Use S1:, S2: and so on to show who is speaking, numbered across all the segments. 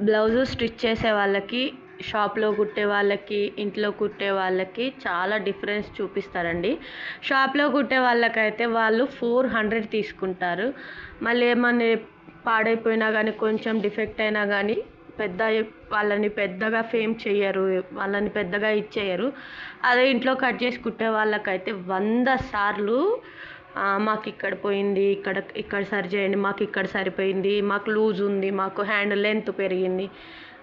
S1: Blouse stitch చేసే వాళ్ళకి షాప్లో కుట్టే వాళ్ళకి ఇంట్లో కుట్టే వాళ్ళకి చాలా డిఫరెన్స్ చూపిస్తారండి. షాప్లో కుట్టే వాళ్ళకైతే వాళ్ళు ఫోర్ హండ్రెడ్ తీసుకుంటారు. మళ్ళీ ఏమన్నా పాడైపోయినా కానీ కొంచెం డిఫెక్ట్ అయినా కానీ పెద్ద వాళ్ళని పెద్దగా ఫేమ్ చేయరు వాళ్ళని పెద్దగా ఇచ్చేయరు. అదే ఇంట్లో కట్ చేసి కుట్టే వాళ్ళకైతే వంద సార్లు మాకు ఇక్కడ పోయింది ఇక్కడ ఇక్కడ సరి చేయండి మాకు ఇక్కడ సరిపోయింది మాకు లూజ్ ఉంది మాకు హ్యాండ్ లెంత్ పెరిగింది.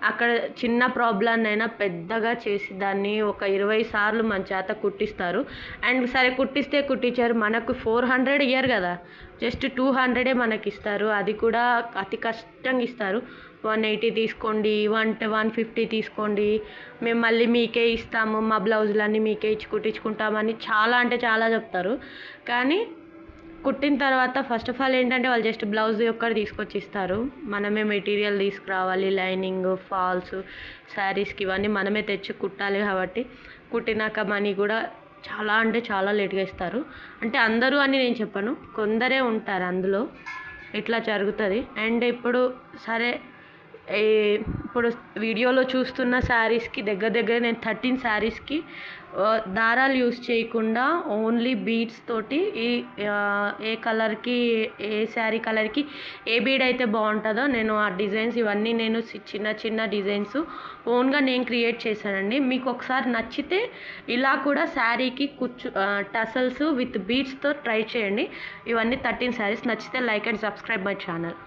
S1: అక్కడ చిన్న ప్రాబ్లం అయినా పెద్దగా చేసి దాన్ని ఒక ఇరవై సార్లు మన చేత కుట్టిస్తారు. అండ్ సరే కుట్టిస్తే కుట్టించారు. మనకు ఫోర్ హండ్రెడ్ ఇయ్యరు కదా. జస్ట్ టూ హండ్రెడే మనకి ఇస్తారు అది కూడా అతి కష్టంగా ఇస్తారు. వన్ ఎయిటీ తీసుకోండి వన్ వన్ ఫిఫ్టీ తీసుకోండి. మేము మళ్ళీ మీకే ఇస్తాము మా బ్లౌజులన్నీ మీకే ఇచ్చి కుట్టించుకుంటామని చాలా అంటే చాలా చెప్తారు. కానీ కుట్టిన తర్వాత ఫస్ట్ ఆఫ్ ఆల్ ఏంటంటే వాళ్ళు జస్ట్ బ్లౌజ్ ఒక్కటి తీసుకొచ్చి ఇస్తారు మనమే మెటీరియల్ తీసుకురావాలి లైనింగ్ ఫాల్స్ శారీస్కి ఇవన్నీ మనమే తెచ్చి కుట్టాలి కాబట్టి కుట్టినాక మనీ కూడా చాలా అంటే చాలా లేట్గా ఇస్తారు. అంటే అందరూ అని నేను చెప్పను కొందరే ఉంటారు అందులో. ఇట్లా జరుగుతుంది? అండ్ ఇప్పుడు సరే ఈ ఇప్పుడు వీడియోలో చూస్తున్న శారీస్కి దగ్గర దగ్గర నేను థర్టీన్ శారీస్కి దారాలు యూస్ చేయకుండా ఓన్లీ బీడ్స్ తోటి ఈ ఏ కలర్కి ఏ శారీ కలర్కి ఏ బీడ్ అయితే బాగుంటుందో నేను ఆ డిజైన్స్ ఇవన్నీ నేను చిన్న చిన్న డిజైన్స్ ఓన్గా నేను క్రియేట్ చేశానండి. మీకు ఒకసారి నచ్చితే ఇలా కూడా శారీకి కుచ్చు టసల్స్ విత్ బీడ్స్తో ట్రై చేయండి. ఇవన్నీ థర్టీన్ శారీస్. నచ్చితే like and subscribe my channel.